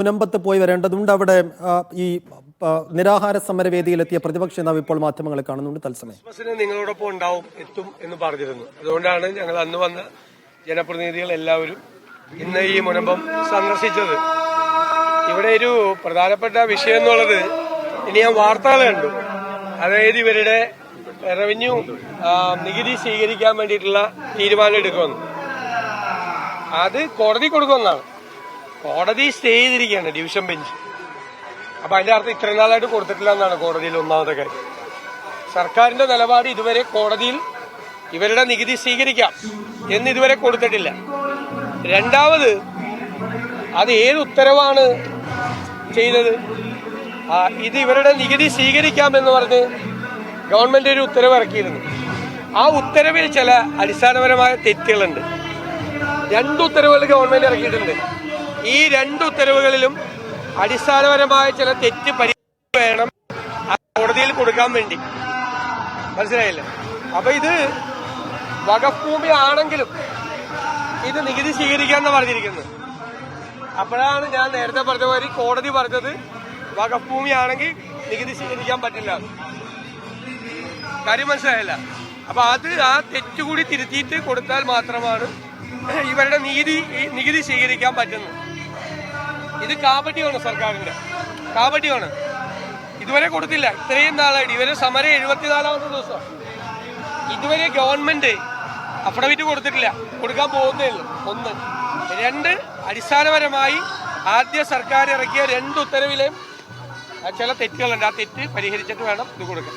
മുനമ്പത്ത് പോയി വരേണ്ടതുണ്ട്. അവിടെ ഈ നിരാഹാര സമരവേദിയിലെത്തിയ പ്രതിപക്ഷ നേതാവ് ഇപ്പോൾ മാധ്യമങ്ങളെ കാണുന്നുണ്ട്. തത്സമയം. നിങ്ങളോടൊപ്പം ഉണ്ടാവും എത്തും എന്ന് പറഞ്ഞിരുന്നു. അതുകൊണ്ടാണ് ഞങ്ങൾ അന്ന് വന്ന ജനപ്രതിനിധികൾ എല്ലാവരും ഇന്ന് ഈ മുനമ്പം സന്ദർശിച്ചത്. ഇവിടെ ഒരു പ്രധാനപ്പെട്ട വിഷയം എന്നുള്ളത് ഇനി ഞാൻ വാർത്തകൾ കണ്ടു. അതായത് ഇവരുടെ റവന്യൂ നികുതി സ്വീകരിക്കാൻ വേണ്ടിയിട്ടുള്ള തീരുമാനം എടുക്കുമെന്ന്. അത് കോടതി കൊടുക്കുമെന്നാണ്. കോടതി സ്റ്റേ ചെയ്തിരിക്കുകയാണ് ഡിവിഷൻ ബെഞ്ച്. അപ്പൊ അതിന്റെ അർത്ഥം ഇത്രയും നാളായിട്ട് കൊടുത്തിട്ടില്ല എന്നാണ് കോടതിയിൽ ഒന്നാമത്തെ കാര്യം. സർക്കാരിന്റെ നിലപാട് ഇതുവരെ കോടതിയിൽ ഇവരുടെ നികുതി സ്വീകരിക്കാം എന്ന് ഇതുവരെ കൊടുത്തിട്ടില്ല. രണ്ടാമത് അത് ഏത് ഉത്തരവാണ് ചെയ്തത്? ഇത് ഇവരുടെ നികുതി സ്വീകരിക്കാം എന്ന് പറഞ്ഞ് ഗവൺമെന്റ് ഒരു ഉത്തരവ് ഇറക്കിയിരുന്നു. ആ ഉത്തരവിൽ ചില അടിസ്ഥാനപരമായ തെറ്റുകളുണ്ട്. രണ്ട് ഉത്തരവുകൾ ഗവൺമെന്റ് ഇറക്കിയിട്ടുണ്ട്. ഈ രണ്ട് ഉത്തരവുകളിലും അടിസ്ഥാനപരമായ ചില തെറ്റ് പരിഹരിച്ച് വേണം കോടതിയിൽ കൊടുക്കാൻ വേണ്ടി. മനസ്സിലായില്ലേ? അപ്പൊ ഇത് വകഭൂമി ഭൂമി ആണെങ്കിലും ഇത് നികുതി സ്വീകരിക്കാന്ന് പറഞ്ഞിരിക്കുന്നത്. അപ്പോഴാണ് ഞാൻ നേരത്തെ പറഞ്ഞ പോലെ കോടതി പറഞ്ഞത് വകഭൂമി ഭൂമി ആണെങ്കിൽ നികുതി സ്വീകരിക്കാൻ പറ്റില്ല. കാര്യം മനസ്സിലായില്ല? അപ്പൊ അത് ആ തെറ്റുകൂടി തിരുത്തിയിട്ട് കൊടുത്താൽ മാത്രമാണ് ഇവരുടെ നീതി നികുതി സ്വീകരിക്കാൻ പറ്റുന്നത്. ഇത് കാപട്യമാണ് സർക്കാരിന്റെ കാപട്യമാണ്. ഇതുവരെ കൊടുത്തില്ല. ഇത്രയും നാളായിട്ട്. ഇവരെ സമരം എഴുപത്തിനാലാമത്തെ ദിവസം ഇതുവരെ ഗവൺമെന്റ് അഫിഡവിറ്റ് കൊടുത്തിട്ടില്ല. കൊടുക്കാൻ പോകുന്നേ ഉള്ളൂ. ഒന്ന്. രണ്ട് അടിസ്ഥാനപരമായി ആദ്യ സർക്കാർ ഇറക്കിയ രണ്ട് ഉത്തരവിലെയും ചില തെറ്റുകളുണ്ട്. ആ തെറ്റ് പരിഹരിച്ചിട്ട് വേണം ഇത് കൊടുക്കാൻ.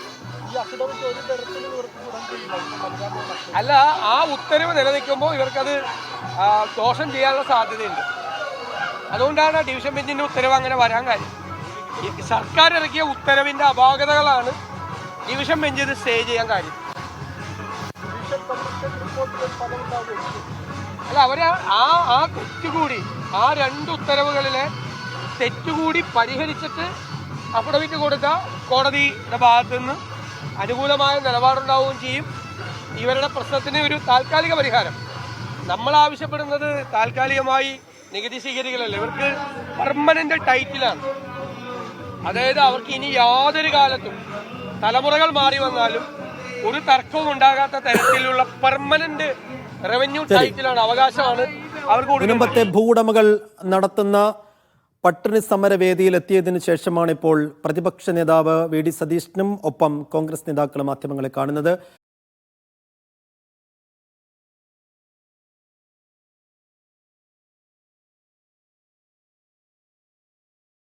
അല്ല ആ ഉത്തരവ് നിലനിൽക്കുമ്പോൾ ഇവർക്കത് ദോഷം ചെയ്യാനുള്ള സാധ്യതയുണ്ട്. അതുകൊണ്ടാണ് ഡിവിഷൻ ബെഞ്ചിന്റെ ഉത്തരവ് അങ്ങനെ വരാൻ കാര്യം. സർക്കാർ ഇറക്കിയ ഉത്തരവിന്റെ അപാകതകളാണ് ഡിവിഷൻ ബെഞ്ച് ഇത് സ്റ്റേ ചെയ്യാൻ കാര്യം. അല്ല അവർ ആ ആ തെറ്റുകൂടി ആ രണ്ട് ഉത്തരവുകളിലെ തെറ്റുകൂടി പരിഹരിച്ചിട്ട് അഫിഡവിറ്റ് കൊടുത്ത കോടതിയുടെ ഭാഗത്തു നിന്ന് അനുകൂലമായ നിലപാടുണ്ടാവുകയും ചെയ്യും. ഇവരുടെ പ്രശ്നത്തിന് ഒരു താൽക്കാലിക പരിഹാരം. നമ്മൾ ആവശ്യപ്പെടുന്നത് താൽക്കാലികമായി നികുതി സ്വീകരിക്കലല്ല? ഇവർക്ക് പെർമനന്റ് ടൈറ്റിലാണ് അതായത് അവർക്ക് ഇനി യാതൊരു കാലത്തും തലമുറകൾ മാറി വന്നാലും ഒരു തർക്കവും ഉണ്ടാകാത്ത തരത്തിലുള്ള പെർമനന്റ് റവന്യൂ ടൈറ്റിലാണ് അവകാശമാണ് അവർക്ക് കുടുംബത്തെ ഭൂടമകൾ ഭൂവുടമകൾ നടത്തുന്ന പട്ടിണി സമരവേദിയിൽ എത്തിയതിനു ശേഷമാണ് ഇപ്പോൾ പ്രതിപക്ഷ നേതാവ് വി ഡി സതീഷിനും ഒപ്പം കോൺഗ്രസ് നേതാക്കളും മാധ്യമങ്ങളെ കാണുന്നത്.